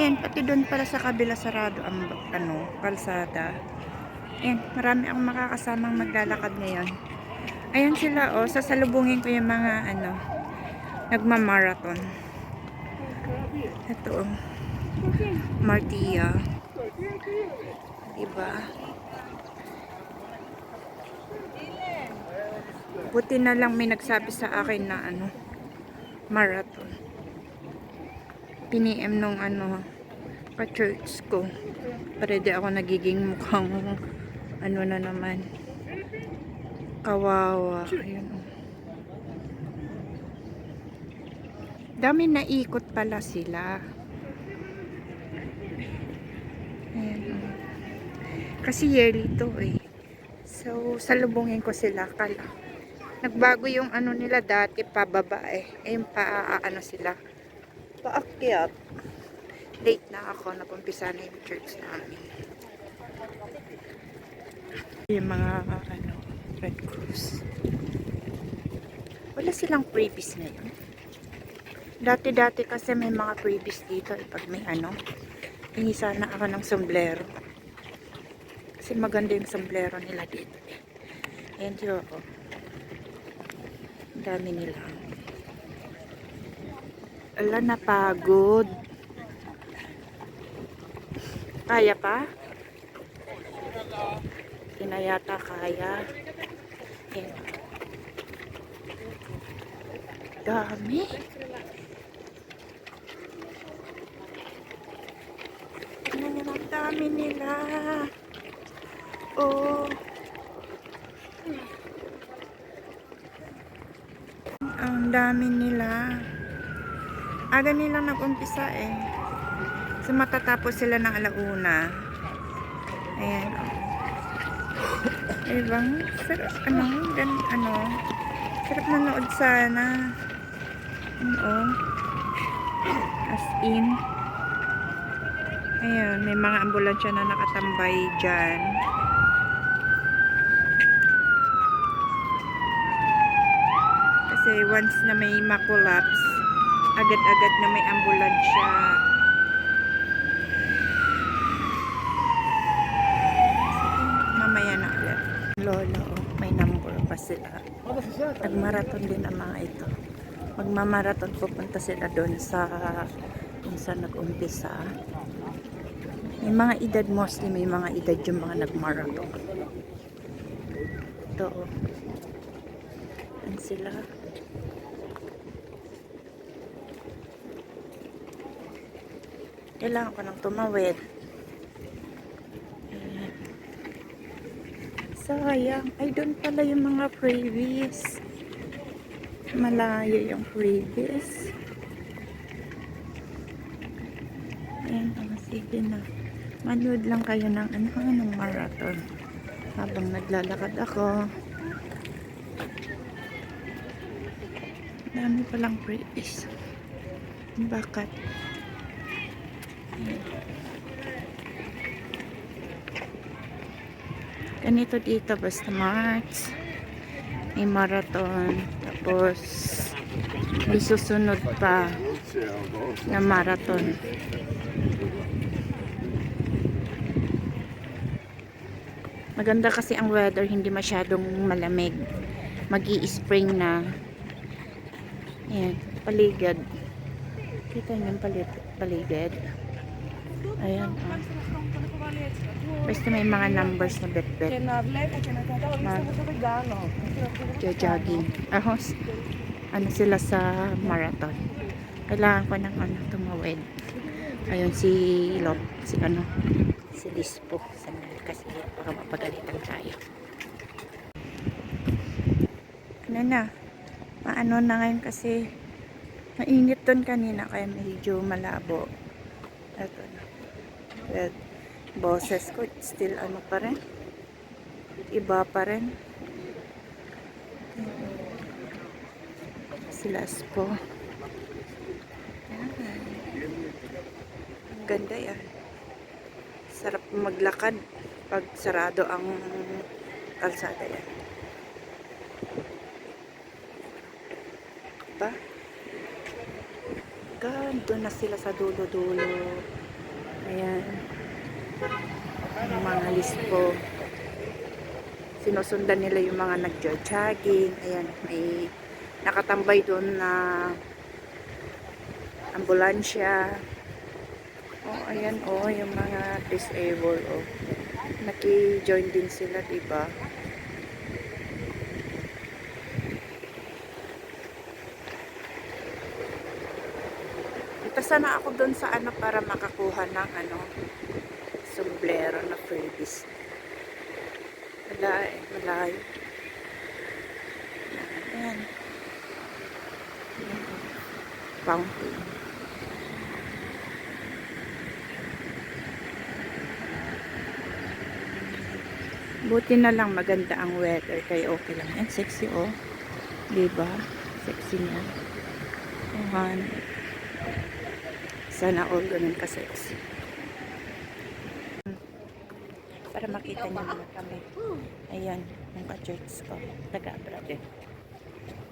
Ayan, pati doon para sa kabila sarado ang ano, kalsada. Ayan, marami akong makakasamang maglalakad ngayon. Ayan sila, oh. Sasalubungin ko yung mga, ano, nagmamarathon. Ito, oh. Martia. Diba? Buti na lang may nagsabi sa akin na, ano, marathon. Piniem nung, ano, ka-church ko. Para di ako nagiging mukhang, ano na naman, kawawa. Ayun. Dami na ikot pala sila. Ayan. Kasi yearly to eh. So, salubungin ko sila. Kala. Nagbago yung ano nila dati, pababa eh. Ayun pa, ano sila. Paakyat. Late na ako. Nagumpisa na yung church namin. Yung mga, ano, Red Cross. Wala silang freebies ngayon. Dati-dati kasi may mga freebies dito eh, may ano. Hingi sana ako ng sombrero. Kasi maganda yung sombrero nila dito. eh. Ayan dito ako. Ang dami nila. Ala, napagod. Kaya pa? Hindi na yata kaya. Ayan. Dami. Ayan, ang dami nila. Oh. Ang dami nila. Aga nilang nag-umpisa eh. So matatapos sila ng alauna. Ayan. Oh. Ibang sarap ano, gan ano. Sarap manood sana. Ano, as in. Ayan, may mga ambulansya na nakatambay dyan. Kasi once na may makulaps, agad-agad na may ambulansya. Mamaya na Lola, oh, may number pa sila. Nagmarathon din ang mga ito. Magmamarathon pupunta sila doon sa kung saan nag-umpisa. May mga edad mostly, may mga edad yung mga nagmarathon. Ito, oh. Yan sila. Kailangan ko nang tumawid. Sayang. Ay, doon pala yung mga freebies. Malayo yung freebies. Ayan, oh, sige na. Manood lang kayo ng ano, ng marathon. Habang naglalakad ako. Dami palang freebies. Bakit? Ganito dito basta March. May marathon. Tapos may susunod pa na marathon. Maganda kasi ang weather, hindi masyadong malamig. magi spring na. Ayan, paligid. Kita niyo yung palig paligid. Ayan. Oh. Basta may mga numbers na bet-bet. Jogging. Ahos. Ano sila sa marathon. Kailangan ko ng ano, tumawid. Ayun si Lot, si ano, si Dispo. Sandali kasi baka mapagalitan tayo. Ano na? Maano na ngayon kasi mainit doon kanina kaya medyo malabo. Ito na. But, boses ko still ano pa rin. Iba pa rin. Sila po. Ganda yan. Sarap maglakad pag sarado ang kalsada yan. Diba? Gando na sila sa dulo-dulo. Ayan. Yung mga listo. Sinusundan nila yung mga nagjo-jogging. Ayan, may nakatambay doon na ambulansya. Oh, ayan, oh, yung mga disabled, oh. Naki-join din sila, diba? Ito sana ako doon sa ano para makakuha ng ano sombrero na freebies. Wala eh, malayo. Ayan. Fountain. Buti na lang maganda ang weather kaya okay lang. And sexy oh. Diba? Sexy niya. Ayan. Sana all ganun ka-sexy. Para makita niyo naman kami. Ayan, yung ka-church ko. Taga-brother.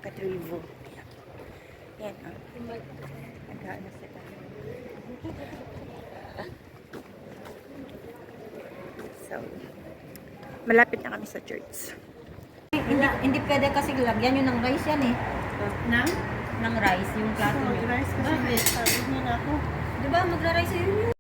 Katrivo. Yan, oh. Nag-ano sila. So, malapit na kami sa church. Hindi, hindi pwede kasi lagyan yun ng rice yan eh. Nang? Ng rice, yung plato Oh, nyo. rice kasi sabi niya na ako. Di ba, magra-rice yun yun.